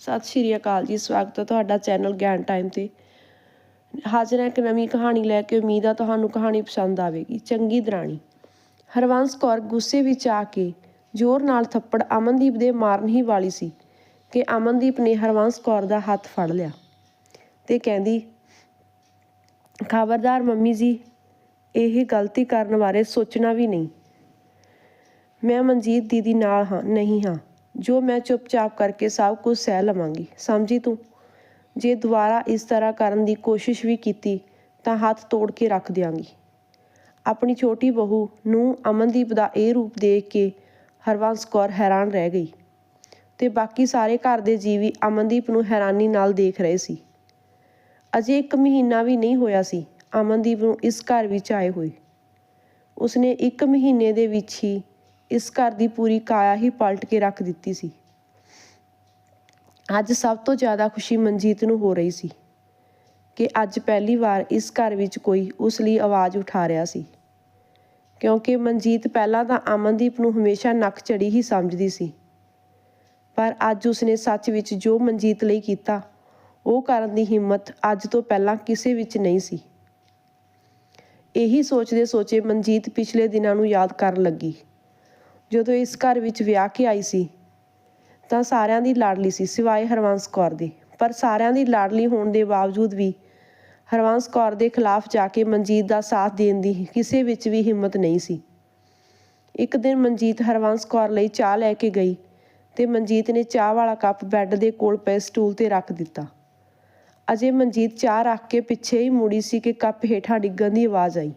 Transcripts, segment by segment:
ਸਤਿ ਸ਼੍ਰੀ ਅਕਾਲ ਜੀ, ਸਵਾਗਤ ਹੈ ਤੁਹਾਡਾ ਚੈਨਲ ਗਿਆਨ ਟਾਈਮ ਤੇ। ਹਾਜ਼ਰ ਹਾਂ ਇੱਕ ਨਵੀਂ ਕਹਾਣੀ ਲੈ ਕੇ, ਉਮੀਦ ਆ ਤੁਹਾਨੂੰ ਕਹਾਣੀ ਪਸੰਦ ਆਵੇਗੀ। ਚੰਗੀ ਦਰਾਣੀ। ਹਰਵੰਸ ਕੌਰ ਗੁੱਸੇ ਵਿੱਚ ਆ ਕੇ ਜ਼ੋਰ ਨਾਲ ਥੱਪੜ ਅਮਨਦੀਪ ਦੇ ਮਾਰਨ ਹੀ ਵਾਲੀ ਸੀ ਕਿ ਅਮਨਦੀਪ ਨੇ ਹਰਵੰਸ ਕੌਰ ਦਾ ਹੱਥ ਫੜ ਲਿਆ ਤੇ ਕਹਿੰਦੀ, ਖਬਰਦਾਰ ਮੰਮੀ ਜੀ, ਇਹ ਗਲਤੀ ਕਰਨ ਬਾਰੇ ਸੋਚਣਾ ਵੀ ਨਹੀਂ। ਮੈਂ ਮਨਜੀਤ ਦੀਦੀ ਨਾਲ ਹਾਂ, ਨਹੀਂ ਹਾਂ। ਜੋ ਮੈਂ ਚੁੱਪਚਾਪ ਕਰਕੇ ਸਭ ਕੁਝ ਸਹਿ ਲਵਾਂਗੀ। ਸਮਝੀ ਤੂੰ? ਜੇ ਦੁਬਾਰਾ ਇਸ ਤਰ੍ਹਾਂ ਕਰਨ ਦੀ ਕੋਸ਼ਿਸ਼ ਵੀ ਕੀਤੀ, ਤਾਂ ਹੱਥ ਤੋੜ ਕੇ ਰੱਖ ਦਿਆਂਗੀ। ਆਪਣੀ ਛੋਟੀ ਬਹੂ ਨੂੰ ਅਮਨਦੀਪ ਦਾ ਇਹ ਰੂਪ ਦੇਖ ਕੇ ਹਰਵੰਸ ਕੌਰ ਹੈਰਾਨ ਰਹਿ ਗਈ ਤੇ ਬਾਕੀ ਸਾਰੇ ਘਰ ਦੇ ਜੀਵੀ ਅਮਨਦੀਪ ਨੂੰ ਹੈਰਾਨੀ ਨਾਲ ਦੇਖ ਰਹੇ ਸੀ। ਅਜੇ ਇੱਕ ਮਹੀਨਾ ਵੀ ਨਹੀਂ ਹੋਇਆ ਸੀ ਅਮਨਦੀਪ ਨੂੰ ਇਸ ਘਰ ਵਿੱਚ ਆਏ ਹੋਏ। ਉਸਨੇ ਇੱਕ ਮਹੀਨੇ ਦੇ ਵਿੱਚ ਹੀ ਇਸ ਘਰ ਦੀ ਪੂਰੀ ਕਾਇਆ ਹੀ ਪਲਟ ਕੇ ਰੱਖ ਦਿੱਤੀ ਸੀ। ਅੱਜ ਸਭ ਤੋਂ ਜ਼ਿਆਦਾ ਖੁਸ਼ੀ ਮਨਜੀਤ ਨੂੰ ਹੋ ਰਹੀ ਸੀ ਕਿ ਅੱਜ ਪਹਿਲੀ ਵਾਰ ਇਸ ਘਰ ਵਿੱਚ ਕੋਈ ਉਸ ਲਈ ਆਵਾਜ਼ ਉਠਾ ਰਿਹਾ ਸੀ। ਕਿਉਂਕਿ ਮਨਜੀਤ ਪਹਿਲਾਂ ਤਾਂ ਅਮਨਦੀਪ ਨੂੰ ਹਮੇਸ਼ਾ ਨੱਕ ਚੜੀ ਹੀ ਸਮਝਦੀ ਸੀ। ਪਰ ਅੱਜ ਉਸਨੇ ਸੱਚ ਵਿੱਚ ਜੋ ਮਨਜੀਤ ਲਈ ਕੀਤਾ, ਉਹ ਕਰਨ ਦੀ ਹਿੰਮਤ ਅੱਜ ਤੋਂ ਪਹਿਲਾਂ ਕਿਸੇ ਵਿੱਚ ਨਹੀਂ ਸੀ। ਇਹੀ ਸੋਚਦੇ ਸੋਚੇ ਮਨਜੀਤ ਪਿਛਲੇ ਦਿਨਾਂ ਨੂੰ ਯਾਦ ਕਰਨ ਲੱਗੀ। ਜਦੋਂ ਇਸ ਘਰ ਵਿੱਚ ਵਿਆਹ ਕੇ ਆਈ ਸੀ, ਤਾਂ ਸਾਰਿਆਂ ਦੀ ਲਾਡਲੀ ਸੀ, ਸਿਵਾਏ ਹਰਵੰਸ ਕੌਰ ਦੇ। ਪਰ ਸਾਰਿਆਂ ਦੀ ਲਾਡਲੀ ਹੋਣ ਦੇ ਬਾਵਜੂਦ ਵੀ ਹਰਵੰਸ ਕੌਰ ਦੇ ਖਿਲਾਫ ਜਾ ਕੇ ਮਨਜੀਤ ਦਾ ਸਾਥ ਦੇਣ ਦੀ ਕਿਸੇ ਵਿੱਚ ਵੀ ਹਿੰਮਤ ਨਹੀਂ ਸੀ। ਇੱਕ ਦਿਨ ਮਨਜੀਤ ਹਰਵੰਸ ਕੌਰ ਲਈ ਚਾਹ ਲੈ ਕੇ ਗਈ ਤੇ ਮਨਜੀਤ ਨੇ ਚਾਹ ਵਾਲਾ ਕੱਪ ਬੈੱਡ ਦੇ ਕੋਲ ਪਏ ਸਟੂਲ ਤੇ ਰੱਖ ਦਿੱਤਾ। ਅਜੇ ਮਨਜੀਤ ਚਾਹ ਰੱਖ ਕੇ ਪਿੱਛੇ ਹੀ ਮੁੜੀ ਸੀ ਕਿ ਕੱਪ ਹੇਠਾਂ ਡਿੱਗਣ ਦੀ ਆਵਾਜ਼ ਆਈ।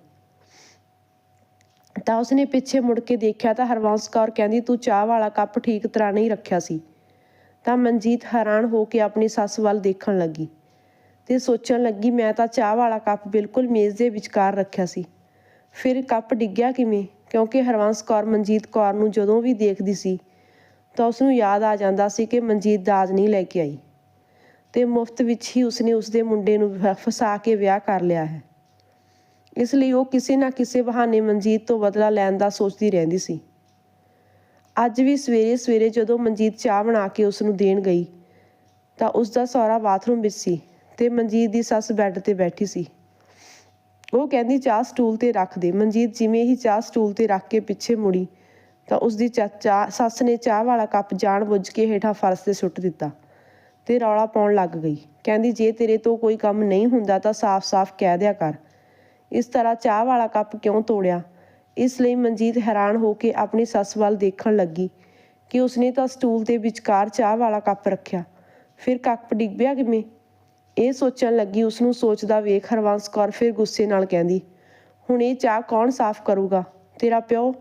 ਤਾਂ ਉਸਨੇ ਪਿੱਛੇ ਮੁੜ ਕੇ ਦੇਖਿਆ ਤਾਂ ਹਰਵੰਸ ਕੌਰ ਕਹਿੰਦੀ, ਤੂੰ ਚਾਹ ਵਾਲਾ ਕੱਪ ਠੀਕ ਤਰ੍ਹਾਂ ਨਹੀਂ ਰੱਖਿਆ ਸੀ। ਤਾਂ ਮਨਜੀਤ ਹੈਰਾਨ ਹੋ ਕੇ ਆਪਣੀ ਸੱਸ ਵੱਲ ਦੇਖਣ ਲੱਗੀ ਤੇ ਸੋਚਣ ਲੱਗੀ, ਮੈਂ ਤਾਂ ਚਾਹ ਵਾਲਾ ਕੱਪ ਬਿਲਕੁਲ ਮੇਜ਼ ਦੇ ਵਿਚਕਾਰ ਰੱਖਿਆ ਸੀ। ਫਿਰ ਕੱਪ ਡਿੱਗਿਆ ਕਿਵੇਂ? ਕਿਉਂਕਿ ਹਰਵੰਸ ਕੌਰ ਮਨਜੀਤ ਕੌਰ ਨੂੰ ਜਦੋਂ ਵੀ ਦੇਖਦੀ ਸੀ ਤਾਂ ਉਸ ਨੂੰ ਯਾਦ ਆ ਜਾਂਦਾ ਸੀ ਕਿ ਮਨਜੀਤ ਦਾਜ ਨਹੀਂ ਲੈ ਕੇ ਆਈ ਤੇ ਮੁਫਤ ਵਿੱਚ ਹੀ ਉਸਨੇ ਉਸਦੇ ਮੁੰਡੇ ਨੂੰ ਫਸਾ ਕੇ ਵਿਆਹ ਕਰ ਲਿਆ ਹੈ। ਇਸ ਲਈ ਉਹ ਕਿਸੇ ਨਾ ਕਿਸੇ ਬਹਾਨੇ ਮਨਜੀਤ ਤੋਂ ਬਦਲਾ ਲੈਣ ਦਾ ਸੋਚਦੀ ਰਹਿੰਦੀ ਸੀ। ਅੱਜ ਵੀ ਸਵੇਰੇ ਸਵੇਰੇ ਜਦੋਂ ਮਨਜੀਤ ਚਾਹ ਬਣਾ ਕੇ ਉਸ ਨੂੰ ਦੇਣ ਗਈ, ਤਾਂ ਉਸ ਦਾ ਸਹੁਰਾ ਬਾਥਰੂਮ ਵਿੱਚ ਸੀ ਤੇ ਮਨਜੀਤ ਦੀ ਸੱਸ ਬੈੱਡ ਤੇ ਬੈਠੀ ਸੀ। ਉਹ ਕਹਿੰਦੀ, ਚਾਹ ਸਟੂਲ ਤੇ ਰੱਖ ਦੇ। ਮਨਜੀਤ ਜਿਵੇਂ ਹੀ ਚਾਹ ਸਟੂਲ ਤੇ ਰੱਖ ਕੇ ਪਿੱਛੇ ਮੁੜੀ, ਤਾਂ ਉਸ ਦੀ ਚਾਚਾ ਸੱਸ ਨੇ ਚਾਹ ਵਾਲਾ ਕੱਪ ਜਾਣ ਬੁੱਝ ਕੇ ਹੇਠਾਂ ਫਰਸ਼ ਤੇ ਸੁੱਟ ਦਿੱਤਾ ਤੇ ਰੌਲਾ ਪਾਉਣ ਲੱਗ ਗਈ। ਕਹਿੰਦੀ, ਜੇ ਤੇਰੇ ਤੋਂ ਕੋਈ ਕੰਮ ਨਹੀਂ ਹੁੰਦਾ ਤਾਂ ਸਾਫ਼-ਸਾਫ਼ ਕਹਿ ਦਿਆ ਕਰ। ਇਸ ਤਰ੍ਹਾਂ ਚਾਹ ਵਾਲਾ ਕੱਪ ਕਿਉਂ ਤੋੜਿਆ? ਇਸ ਲਈ ਮਨਜੀਤ ਹੈਰਾਨ ਹੋ ਕੇ ਆਪਣੀ ਸੱਸ ਵੱਲ ਦੇਖਣ ਲੱਗੀ ਕਿ ਉਸਨੇ ਤਾਂ ਸਟੂਲ ਦੇ ਵਿਚਕਾਰ ਚਾਹ ਵਾਲਾ ਕੱਪ ਰੱਖਿਆ। ਫਿਰ ਕੱਪ ਡਿੱਗ ਪਿਆ ਕਿਵੇਂ? ਇਹ ਸੋਚਣ ਲੱਗੀ ਉਸ ਨੂੰ ਸੋਚਦਾ ਵੇਖ ਹਰਵੰਸ ਕੌਰ ਫਿਰ ਗੁੱਸੇ ਨਾਲ ਕਹਿੰਦੀ, ਹੁਣ ਇਹ ਚਾਹ ਕੌਣ ਸਾਫ਼ ਕਰੂਗਾ? ਤੇਰਾ ਪਿਓ?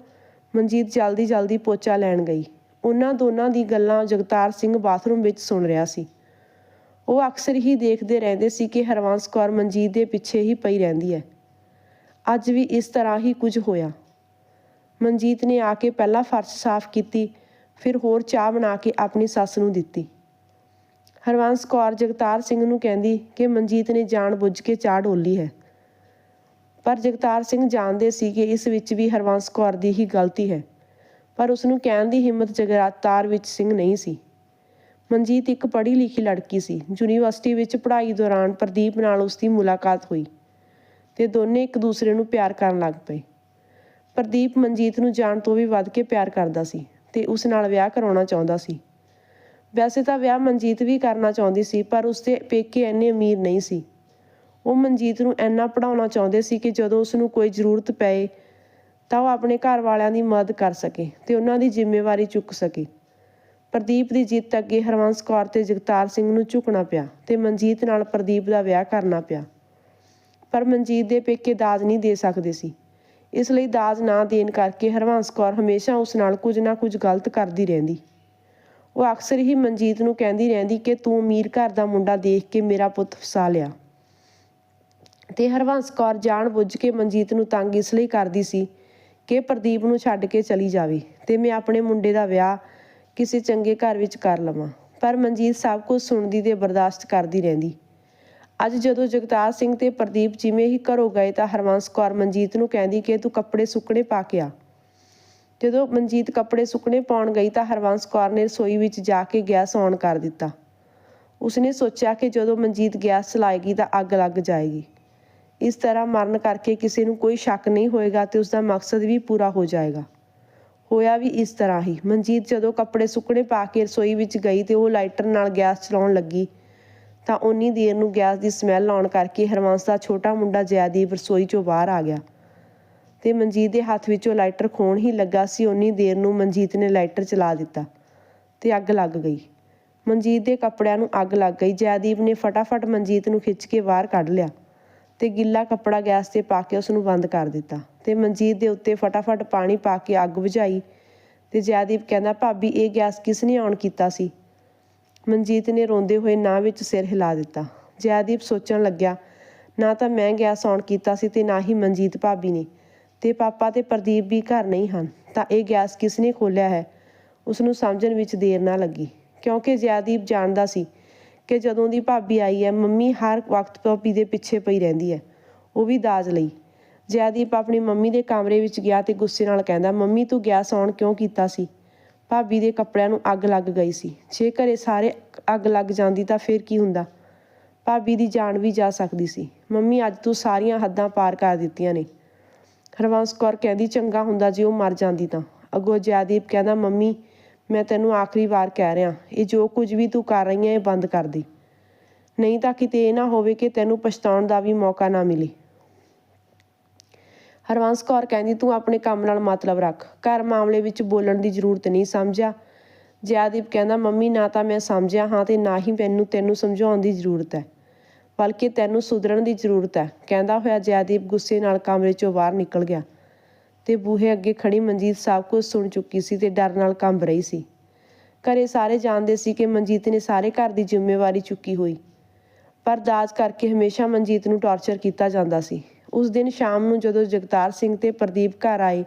ਮਨਜੀਤ ਜਲਦੀ ਜਲਦੀ ਪੋਚਾ ਲੈਣ ਗਈ। ਉਹਨਾਂ ਦੋਨਾਂ ਦੀ ਗੱਲਾਂ ਜਗਤਾਰ ਸਿੰਘ ਬਾਥਰੂਮ ਵਿੱਚ ਸੁਣ ਰਿਹਾ ਸੀ। ਉਹ ਅਕਸਰ ਹੀ ਦੇਖਦੇ ਰਹਿੰਦੇ ਸੀ ਕਿ ਹਰਵੰਸ ਕੌਰ ਮਨਜੀਤ ਦੇ ਪਿੱਛੇ ਹੀ ਪਈ ਰਹਿੰਦੀ ਹੈ। ਅੱਜ ਵੀ ਇਸ ਤਰ੍ਹਾਂ ਹੀ ਕੁਝ ਹੋਇਆ। ਮਨਜੀਤ ਨੇ ਆ ਕੇ ਪਹਿਲਾਂ ਫਰਸ਼ ਸਾਫ਼ ਕੀਤੀ, ਫਿਰ ਹੋਰ ਚਾਹ ਬਣਾ ਕੇ ਆਪਣੀ ਸੱਸ ਨੂੰ ਦਿੱਤੀ। ਹਰਵੰਸ ਕੌਰ ਜਗਤਾਰ ਸਿੰਘ ਨੂੰ ਕਹਿੰਦੀ ਕਿ ਮਨਜੀਤ ਨੇ ਜਾਣ ਬੁੱਝ ਕੇ ਚਾਹ ਡੋਲੀ ਹੈ। ਪਰ ਜਗਤਾਰ ਸਿੰਘ ਜਾਣਦੇ ਸੀ ਕਿ ਇਸ ਵਿੱਚ ਵੀ ਹਰਵੰਸ ਕੌਰ ਦੀ ਹੀ ਗਲਤੀ ਹੈ, ਪਰ ਉਸ ਨੂੰ ਕਹਿਣ ਦੀ ਹਿੰਮਤ ਜਗਤਾਰ ਵਿੱਚ ਸਿੰਘ ਨਹੀਂ ਸੀ। ਮਨਜੀਤ ਇੱਕ ਪੜ੍ਹੀ ਲਿਖੀ ਲੜਕੀ ਸੀ। ਯੂਨੀਵਰਸਿਟੀ ਵਿੱਚ ਪੜ੍ਹਾਈ ਦੌਰਾਨ ਪ੍ਰਦੀਪ ਨਾਲ ਉਸ ਦੀ ਮੁਲਾਕਾਤ ਹੋਈ। ਤੇ ਦੋਨੇ ਇੱਕ ਦੂਸਰੇ ਨੂੰ ਪਿਆਰ ਕਰਨ ਲੱਗ ਪਏ। ਪ੍ਰਦੀਪ ਮਨਜੀਤ ਨੂੰ ਜਾਣ ਤੋਂ ਵੀ ਵੱਧ ਕੇ ਪਿਆਰ ਕਰਦਾ ਸੀ ਤੇ ਉਸ ਨਾਲ ਵਿਆਹ ਕਰਾਉਣਾ ਚਾਹੁੰਦਾ ਸੀ। ਵੈਸੇ ਤਾਂ ਵਿਆਹ ਮਨਜੀਤ ਵੀ ਕਰਨਾ ਚਾਹੁੰਦੀ ਸੀ, ਪਰ ਉਸਦੇ ਪੇਕੇ ਇੰਨੇ ਅਮੀਰ ਨਹੀਂ ਸੀ। ਉਹ ਮਨਜੀਤ ਨੂੰ ਇੰਨਾ ਪੜਾਉਣਾ ਚਾਹੁੰਦੇ ਸੀ ਕਿ ਜਦੋਂ ਉਸ ਨੂੰ ਕੋਈ ਜ਼ਰੂਰਤ ਪਏ ਤਾਂ ਉਹ ਆਪਣੇ ਘਰ ਵਾਲਿਆਂ ਦੀ ਮਦਦ ਕਰ ਸਕੇ ਤੇ ਉਹਨਾਂ ਦੀ ਜ਼ਿੰਮੇਵਾਰੀ ਚੁੱਕ ਸਕੇ। ਪ੍ਰਦੀਪ ਦੀ ਜਿੱਤ ਅੱਗੇ ਹਰਵੰਸ ਕੌਰ ਤੇ ਜਗਤਾਰ ਸਿੰਘ ਨੂੰ ਝੁਕਣਾ ਪਿਆ ਤੇ ਮਨਜੀਤ ਨਾਲ ਪ੍ਰਦੀਪ ਦਾ ਵਿਆਹ ਕਰਨਾ ਪਿਆ। ਪਰ ਮਨਜੀਤ ਦੇ ਪੇਕੇ ਦਾਜ ਨਹੀਂ ਦੇ ਸਕਦੇ ਸੀ। ਇਸ ਲਈ ਦਾਜ ਨਾ ਦੇਣ ਕਰਕੇ ਹਰਵੰਸ ਕੌਰ ਹਮੇਸ਼ਾ ਉਸ ਨਾਲ ਕੁਝ ਨਾ ਕੁਝ ਗਲਤ ਕਰਦੀ ਰਹਿੰਦੀ। ਉਹ ਅਕਸਰ ਹੀ ਮਨਜੀਤ ਨੂੰ ਕਹਿੰਦੀ ਰਹਿੰਦੀ ਕਿ ਤੂੰ ਅਮੀਰ ਘਰ ਦਾ ਮੁੰਡਾ ਦੇਖ ਕੇ ਮੇਰਾ ਪੁੱਤ ਫਸਾ ਲਿਆ। ਤੇ ਹਰਵੰਸ ਕੌਰ ਜਾਣ ਬੁੱਝ ਕੇ ਮਨਜੀਤ ਨੂੰ ਤੰਗ ਇਸ ਲਈ ਕਰਦੀ ਸੀ ਕਿ ਪ੍ਰਦੀਪ ਨੂੰ ਛੱਡ ਕੇ ਚਲੀ ਜਾਵੇ ਤੇ ਮੈਂ ਆਪਣੇ ਮੁੰਡੇ ਦਾ ਵਿਆਹ ਕਿਸੇ ਚੰਗੇ ਘਰ ਵਿੱਚ ਕਰ ਲਵਾਂ। ਪਰ ਮਨਜੀਤ ਸਭ ਕੁਝ ਸੁਣਦੀ ਤੇ ਬਰਦਾਸ਼ਤ ਕਰਦੀ ਰਹਿੰਦੀ। ਅੱਜ ਜਦੋਂ ਜਗਤਾਰ ਸਿੰਘ ਤੇ ਪ੍ਰਦੀਪ ਜਿਵੇਂ ਹੀ ਘਰੋਂ ਗਏ ਤਾਂ ਹਰਵੰਸ ਕੌਰ ਮਨਜੀਤ ਨੂੰ ਕਹਿੰਦੀ ਕਿ ਤੂੰ ਕੱਪੜੇ ਸੁੱਕਣੇ ਪਾ ਕੇ ਆ। ਜਦੋਂ ਮਨਜੀਤ ਕੱਪੜੇ ਸੁੱਕਣੇ ਪਾਉਣ ਗਈ ਤਾਂ ਹਰਵੰਸ ਕੌਰ ਨੇ ਰਸੋਈ ਵਿੱਚ ਜਾ ਕੇ ਗੈਸ ਔਨ ਕਰ ਦਿੱਤਾ। ਉਸਨੇ ਸੋਚਿਆ ਕਿ ਜਦੋਂ ਮਨਜੀਤ ਗੈਸ ਚਲਾਏਗੀ ਤਾਂ ਅੱਗ ਲੱਗ ਜਾਏਗੀ। ਇਸ ਤਰ੍ਹਾਂ ਮਰਨ ਕਰਕੇ ਕਿਸੇ ਨੂੰ ਕੋਈ ਸ਼ੱਕ ਨਹੀਂ ਹੋਏਗਾ ਤੇ ਉਸਦਾ ਮਕਸਦ ਵੀ ਪੂਰਾ ਹੋ ਜਾਏਗਾ। ਹੋਇਆ ਵੀ ਇਸ ਤਰ੍ਹਾਂ ਹੀ। ਮਨਜੀਤ ਜਦੋਂ ਕੱਪੜੇ ਸੁੱਕਣੇ ਪਾ ਕੇ ਰਸੋਈ ਵਿੱਚ ਗਈ ਤੇ ਉਹ ਲਾਈਟਰ ਨਾਲ ਗੈਸ ਚਲਾਉਣ ਲੱਗੀ ਤਾਂ ਉਨੀ ਦੇਰ ਨੂੰ ਗੈਸ ਦੀ ਸਮੈਲ ਆਉਣ ਕਰਕੇ ਹਰਵੰਸ ਦਾ ਛੋਟਾ ਮੁੰਡਾ ਜੈਦੀਪ ਰਸੋਈ ਚੋਂ ਬਾਹਰ ਆ ਗਿਆ। ਤੇ ਮਨਜੀਤ ਦੇ ਹੱਥ ਵਿੱਚੋਂ ਲਾਈਟਰ ਖੋਣ ਹੀ ਲੱਗਾ ਸੀ ਉਨੀ ਦੇਰ ਨੂੰ ਮਨਜੀਤ ਨੇ ਲਾਈਟਰ ਚਲਾ ਦਿੱਤਾ ਤੇ ਅੱਗ ਲੱਗ ਗਈ। ਮਨਜੀਤ ਦੇ ਕੱਪੜਿਆਂ ਨੂੰ ਅੱਗ ਲੱਗ ਗਈ। ਜੈਦੀਪ ਨੇ ਫਟਾਫਟ ਮਨਜੀਤ ਨੂੰ ਖਿੱਚ ਕੇ ਬਾਹਰ ਕੱਢ ਲਿਆ ਤੇ ਗਿੱਲਾ ਕੱਪੜਾ ਗੈਸ ਤੇ ਪਾ ਕੇ ਉਸ ਨੂੰ ਬੰਦ ਕਰ ਦਿੱਤਾ। ਤੇ ਮਨਜੀਤ ਦੇ ਉੱਤੇ ਫਟਾਫਟ ਪਾਣੀ ਪਾ ਕੇ ਅੱਗ ਬੁਝਾਈ ਤੇ ਜੈਦੀਪ ਕਹਿੰਦਾ, ਭਾਬੀ, ਇਹ ਗੈਸ ਕਿਸ ਨੇ ਆਨ ਕੀਤਾ ਸੀ? ਮਨਜੀਤ ਨੇ ਰੋਂਦੇ ਹੋਏ ਨਾ ਵਿੱਚ ਸਿਰ ਹਿਲਾ ਦਿੱਤਾ। ਜੈਦੀਪ ਸੋਚਣ ਲੱਗਿਆ, ਨਾ ਤਾਂ ਮੈਂ ਗੈਸ ਆਨ ਕੀਤਾ ਸੀ ਤੇ ਨਾ ਹੀ ਮਨਜੀਤ ਭਾਬੀ ਨੇ। ਤੇ ਪਾਪਾ ਤੇ ਪ੍ਰਦੀਪ ਵੀ ਘਰ ਨਹੀਂ ਹਨ, ਤਾਂ ਇਹ ਗੈਸ ਕਿਸ ਨੇ ਖੋਲਿਆ ਹੈ? ਉਸ ਨੂੰ ਸਮਝਣ ਵਿੱਚ ਦੇਰ ਨਾ ਲੱਗੀ। ਕਿਉਂਕਿ ਜੈਦੀਪ ਜਾਣਦਾ ਸੀ ਕਿ ਜਦੋਂ ਦੀ ਭਾਬੀ ਆਈ ਹੈ, ਮੰਮੀ ਹਰ ਵਕਤ ਭਾਬੀ ਦੇ ਪਿੱਛੇ ਪਈ ਰਹਿੰਦੀ ਹੈ। ਉਹ ਵੀ ਦਾਜ ਲਈ। ਜੈਦੀਪ ਆਪਣੀ ਮੰਮੀ ਦੇ ਕਮਰੇ ਵਿੱਚ ਗਿਆ ਤੇ ਗੁੱਸੇ ਨਾਲ ਕਹਿੰਦਾ, ਮੰਮੀ, ਤੂੰ ਗੈਸ ਆਨ ਕਿਉਂ ਕੀਤਾ ਸੀ? ਭਾਬੀ ਦੇ ਕੱਪੜਿਆਂ ਨੂੰ ਅੱਗ ਲੱਗ ਗਈ ਸੀ। ਜੇ ਘਰੇ ਸਾਰੇ ਅੱਗ ਲੱਗ ਜਾਂਦੀ ਤਾਂ ਫਿਰ ਕੀ ਹੁੰਦਾ? ਭਾਬੀ ਦੀ ਜਾਨ ਵੀ ਜਾ ਸਕਦੀ ਸੀ। ਮੰਮੀ, ਅੱਜ ਤੂੰ ਸਾਰੀਆਂ ਹੱਦਾਂ ਪਾਰ ਕਰ ਦਿੱਤੀਆਂ ਨੇ। ਹਰਵੰਸ ਕੌਰ ਕਹਿੰਦੀ, ਚੰਗਾ ਹੁੰਦਾ ਜੇ ਉਹ ਮਰ ਜਾਂਦੀ ਤਾਂ। ਅੱਗੋਂ ਜੈਦੀਪ ਕਹਿੰਦਾ, ਮੰਮੀ, ਮੈਂ ਤੈਨੂੰ ਆਖਰੀ ਵਾਰ ਕਹਿ ਰਿਹਾ, ਇਹ ਜੋ ਕੁਝ ਵੀ ਤੂੰ ਕਰ ਰਹੀ ਹੈ ਇਹ ਬੰਦ ਕਰ ਦੇ। ਨਹੀਂ ਤਾਂ ਕਿਤੇ ਇਹ ਨਾ ਹੋਵੇ ਕਿ ਤੈਨੂੰ ਪਛਤਾਉਣ ਦਾ ਵੀ ਮੌਕਾ ਨਾ ਮਿਲੇ। ਹਰਵੰਸ ਕੌਰ ਕਹਿੰਦੀ, ਤੂੰ ਆਪਣੇ ਕੰਮ ਨਾਲ ਮਤਲਬ ਰੱਖ। ਘਰ ਮਾਮਲੇ ਵਿੱਚ ਬੋਲਣ ਦੀ ਜ਼ਰੂਰਤ ਨਹੀਂ, ਸਮਝਿਆ? ਜੈਦੀਪ ਕਹਿੰਦਾ, ਮੰਮੀ, ਨਾ ਤਾਂ ਮੈਂ ਸਮਝਿਆ, ਹਾਂ ਤੇ ਨਾ ਹੀ ਮੈਨੂੰ ਤੈਨੂੰ ਸਮਝਾਉਣ ਦੀ ਜ਼ਰੂਰਤ ਹੈ, ਬਲਕਿ ਤੈਨੂੰ ਸੁਧਰਨ ਦੀ ਜ਼ਰੂਰਤ ਹੈ। ਕਹਿੰਦਾ ਹੋਇਆ ਜੈਦੀਪ ਗੁੱਸੇ ਨਾਲ ਕਮਰੇ ਚੋਂ ਬਾਹਰ ਨਿਕਲ ਗਿਆ ਤੇ ਬੂਹੇ ਅੱਗੇ ਖੜੀ ਮਨਜੀਤ ਸਭ ਕੁਝ ਸੁਣ ਚੁੱਕੀ ਸੀ ਤੇ ਡਰ ਨਾਲ ਕੰਬ ਰਹੀ ਸੀ। ਘਰੇ ਸਾਰੇ ਜਾਣਦੇ ਸੀ ਕਿ ਮਨਜੀਤ ਨੇ ਸਾਰੇ ਘਰ ਦੀ ਜ਼ਿੰਮੇਵਾਰੀ ਚੁੱਕੀ ਹੋਈ, ਪਰ ਦਾਜ ਕਰਕੇ ਹਮੇਸ਼ਾ ਮਨਜੀਤ ਨੂੰ ਟਾਰਚਰ ਕੀਤਾ ਜਾਂਦਾ ਸੀ। ਉਸ ਦਿਨ ਸ਼ਾਮ ਨੂੰ ਜਦੋਂ ਜਗਤਾਰ ਸਿੰਘ ਤੇ ਪ੍ਰਦੀਪ ਘਰ ਆਏ,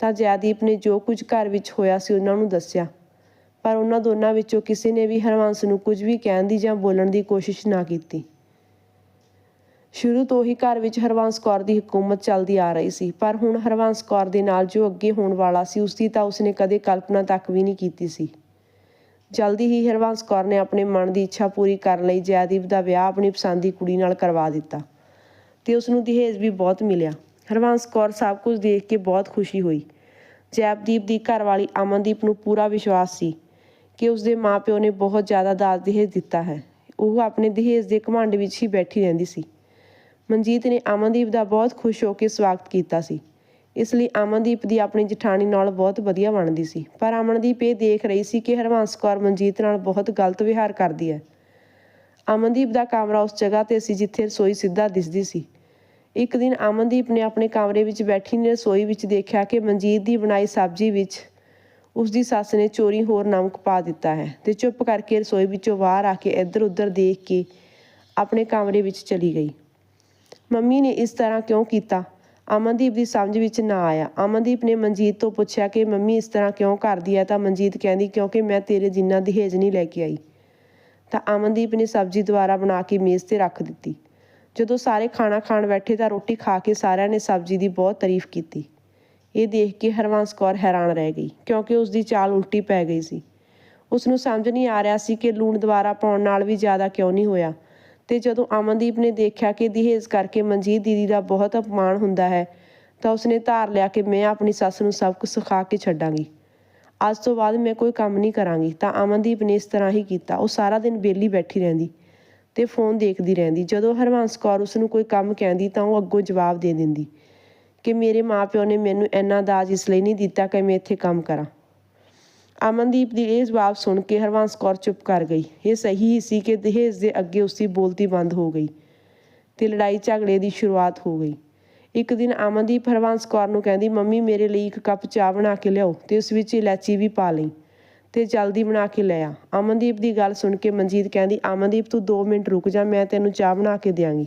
ਤਾਂ ਜੈਦੀਪ ਨੇ ਜੋ ਕੁਝ ਘਰ ਵਿੱਚ ਹੋਇਆ ਸੀ ਉਹਨਾਂ ਨੂੰ ਦੱਸਿਆ। ਪਰ ਉਹਨਾਂ ਦੋਨਾਂ ਵਿੱਚੋਂ ਕਿਸੇ ਨੇ ਵੀ ਹਰਵੰਸ ਨੂੰ ਕੁਝ ਵੀ ਕਹਿਣ ਦੀ ਜਾਂ ਬੋਲਣ ਦੀ ਕੋਸ਼ਿਸ਼ ਨਾ ਕੀਤੀ। ਸ਼ੁਰੂ ਤੋਂ ਹੀ ਘਰ ਵਿੱਚ ਹਰਵੰਸ ਕੌਰ ਦੀ ਹਕੂਮਤ ਚੱਲਦੀ ਆ ਰਹੀ ਸੀ, ਪਰ ਹੁਣ ਹਰਵੰਸ ਕੌਰ ਦੇ ਨਾਲ ਜੋ ਅੱਗੇ ਹੋਣ ਵਾਲਾ ਸੀ ਉਸ ਦੀ ਤਾਂ ਉਸਨੇ ਕਦੇ ਕਲਪਨਾ ਤੱਕ ਵੀ ਨਹੀਂ ਕੀਤੀ ਸੀ। ਜਲਦੀ ਹੀ ਹਰਵੰਸ ਕੌਰ ਨੇ ਆਪਣੇ ਮਨ ਦੀ ਇੱਛਾ ਪੂਰੀ ਕਰਨ ਲਈ ਜੈਦੀਪ ਦਾ ਵਿਆਹ ਆਪਣੀ ਪਸੰਦ ਦੀ ਕੁੜੀ ਨਾਲ ਕਰਵਾ ਦਿੱਤਾ। ਤੇ ਉਸ ਨੂੰ ਦਹੇਜ ਵੀ ਬਹੁਤ ਮਿਲਿਆ। ਹਰਵੰਸ ਕੌਰ ਸਭ ਕੁਝ ਦੇਖ ਕੇ ਬਹੁਤ ਖੁਸ਼ੀ ਹੋਈ। ਜੈਪਦੀਪ ਦੀ ਘਰਵਾਲੀ ਅਮਨਦੀਪ ਨੂੰ ਪੂਰਾ ਵਿਸ਼ਵਾਸ ਸੀ ਕਿ ਉਸਦੇ ਮਾਪਿਓ ਨੇ ਬਹੁਤ ਜ਼ਿਆਦਾ ਦਾਜ ਦਹੇਜ ਦਿੱਤਾ ਹੈ। ਉਹ ਆਪਣੇ ਦਹੇਜ ਦੇ ਘਮੰਡ ਵਿੱਚ ਹੀ ਬੈਠੀ ਰਹਿੰਦੀ ਸੀ। ਮਨਜੀਤ ਨੇ ਅਮਨਦੀਪ ਦਾ ਬਹੁਤ ਖੁਸ਼ ਹੋ ਕੇ ਸਵਾਗਤ ਕੀਤਾ ਸੀ। ਇਸ ਲਈ ਅਮਨਦੀਪ ਦੀ ਆਪਣੀ ਜਠਾਣੀ ਨਾਲ ਬਹੁਤ ਵਧੀਆ ਬਣਦੀ ਸੀ। ਪਰ ਅਮਨਦੀਪ ਇਹ ਦੇਖ ਰਹੀ ਸੀ ਕਿ ਹਰਵੰਸ ਕੌਰ ਮਨਜੀਤ ਨਾਲ ਬਹੁਤ ਗਲਤ ਵਿਹਾਰ ਕਰਦੀ ਹੈ। ਅਮਨਦੀਪ ਦਾ ਕਮਰਾ ਉਸ ਜਗ੍ਹਾ ਤੇ ਸੀ ਜਿੱਥੇ ਰਸੋਈ ਸਿੱਧਾ ਦਿਸਦੀ ਸੀ। ਇੱਕ ਦਿਨ ਅਮਨਦੀਪ ਨੇ ਆਪਣੇ ਕਮਰੇ ਵਿੱਚ ਬੈਠੀ ਨੇ ਰਸੋਈ ਵਿੱਚ ਦੇਖਿਆ ਕਿ ਮਨਜੀਤ ਦੀ ਬਣਾਈ ਸਬਜ਼ੀ ਵਿੱਚ ਉਸ ਦੀ ਸੱਸ ਨੇ ਚੋਰੀ ਹੋਰ ਨਮਕ ਪਾ ਦਿੱਤਾ ਹੈ ਤੇ ਚੁੱਪ ਕਰਕੇ ਰਸੋਈ ਵਿੱਚੋਂ ਬਾਹਰ ਆ ਕੇ ਇੱਧਰ ਉੱਧਰ ਦੇਖ ਕੇ ਆਪਣੇ ਕਮਰੇ ਵਿੱਚ ਚਲੀ ਗਈ। ਮੰਮੀ ਨੇ ਇਸ ਤਰ੍ਹਾਂ ਕਿਉਂ ਕੀਤਾ? ਅਮਨਦੀਪ ਦੀ ਸਮਝ ਵਿੱਚ ਨਾ ਆਇਆ। ਅਮਨਦੀਪ ਨੇ ਮਨਜੀਤ ਤੋਂ ਪੁੱਛਿਆ ਕਿ ਮੰਮੀ ਇਸ ਤਰ੍ਹਾਂ ਕਿਉਂ ਕਰਦੀ ਹੈ? ਤਾਂ ਮਨਜੀਤ ਕਹਿੰਦੀ, ਕਿਉਂਕਿ ਮੈਂ ਤੇਰੇ ਜਿੰਨਾ ਦਹੇਜ ਨਹੀਂ ਲੈ ਕੇ ਆਈ। ਤਾਂ ਅਮਨਦੀਪ ਨੇ ਸਬਜ਼ੀ ਦੁਬਾਰਾ ਬਣਾ ਕੇ ਮੇਜ਼ ਤੇ ਰੱਖ ਦਿੱਤੀ। ਜਦੋਂ ਸਾਰੇ ਖਾਣਾ ਖਾਣ ਬੈਠੇ ਤਾਂ ਰੋਟੀ ਖਾ ਕੇ ਸਾਰਿਆਂ ਨੇ ਸਬਜ਼ੀ ਦੀ ਬਹੁਤ ਤਾਰੀਫ ਕੀਤੀ। ਇਹ ਦੇਖ ਕੇ ਹਰਵੰਸ ਕੌਰ ਹੈਰਾਨ ਰਹਿ ਗਈ, ਕਿਉਂਕਿ ਉਸ ਦੀ ਚਾਲ ਉਲਟੀ ਪੈ ਗਈ ਸੀ। ਉਸ ਨੂੰ ਸਮਝ ਨਹੀਂ ਆ ਰਿਹਾ ਸੀ ਕਿ ਲੂਣ ਦੁਬਾਰਾ ਪਾਉਣ ਨਾਲ ਵੀ ਜ਼ਿਆਦਾ ਕਿਉਂ ਨਹੀਂ ਹੋਇਆ। ਤੇ ਜਦੋਂ ਅਮਨਦੀਪ ਨੇ ਦੇਖਿਆ ਕਿ ਦਹੇਜ ਕਰਕੇ ਮਨਜੀਤ ਦੀਦੀ ਦਾ ਬਹੁਤ ਅਪਮਾਨ ਹੁੰਦਾ ਹੈ, ਤਾਂ ਉਸਨੇ ਧਾਰ ਲਿਆ ਕਿ ਮੈਂ ਆਪਣੀ ਸੱਸ ਨੂੰ ਸਭ ਕੁਝ ਸਿਖਾ ਕੇ ਛੱਡਾਂਗੀ। ਅੱਜ ਤੋਂ ਬਾਅਦ ਮੈਂ ਕੋਈ ਕੰਮ ਨਹੀਂ ਕਰਾਂਗੀ। ਤਾਂ ਅਮਨਦੀਪ ਨੇ ਇਸ ਤਰ੍ਹਾਂ ਹੀ ਕੀਤਾ। ਉਹ ਸਾਰਾ ਦਿਨ ਬੇਲੀ ਬੈਠੀ ਰਹਿੰਦੀ ਤੇ ਫੋਨ ਦੇਖਦੀ ਰਹਿੰਦੀ। ਜਦੋਂ ਹਰਵੰਸ ਕੌਰ ਉਸ ਨੂੰ ਕੋਈ ਕੰਮ ਕਹਿੰਦੀ ਤਾਂ ਉਹ ਅੱਗੋਂ ਜਵਾਬ ਦੇ ਦਿੰਦੀ ਕਿ ਮੇਰੇ ਮਾਪਿਓ ਨੇ ਮੈਨੂੰ ਇੰਨਾ ਦਾਜ ਇਸ ਲਈ ਨਹੀਂ ਦਿੱਤਾ ਕਿ ਮੈਂ ਇੱਥੇ ਕੰਮ ਕਰਾਂ। ਅਮਨਦੀਪ ਦੀ ਇਹ ਜਵਾਬ ਸੁਣ ਕੇ ਹਰਵੰਸ ਕੌਰ ਚੁੱਪ ਕਰ ਗਈ। ਇਹ ਸਹੀ ਹੀ ਸੀ ਕਿ ਦਹੇਜ ਦੇ ਅੱਗੇ ਉਸਦੀ ਬੋਲਤੀ ਬੰਦ ਹੋ ਗਈ ਤੇ ਲੜਾਈ ਝਗੜੇ ਦੀ ਸ਼ੁਰੂਆਤ ਹੋ ਗਈ। ਇੱਕ ਦਿਨ ਅਮਨਦੀਪ ਹਰਵੰਸ ਕੌਰ ਨੂੰ ਕਹਿੰਦੀ, ਮੰਮੀ, ਮੇਰੇ ਲਈ ਇੱਕ ਕੱਪ ਚਾਹ ਬਣਾ ਕੇ ਲਿਆਓ ਤੇ ਉਸ ਵਿੱਚ ਇਲਾਚੀ ਵੀ ਪਾ ਲਈ ਤੇ ਜਲਦੀ ਬਣਾ ਕੇ ਲੈ ਆ। ਅਮਨਦੀਪ ਦੀ ਗੱਲ ਸੁਣ ਕੇ ਮਨਜੀਤ ਕਹਿੰਦੀ, ਅਮਨਦੀਪ, ਤੂੰ 2 ਮਿੰਟ ਰੁਕ ਜਾ, ਮੈਂ ਤੈਨੂੰ ਚਾਹ ਬਣਾ ਕੇ ਦਿਆਂਗੀ।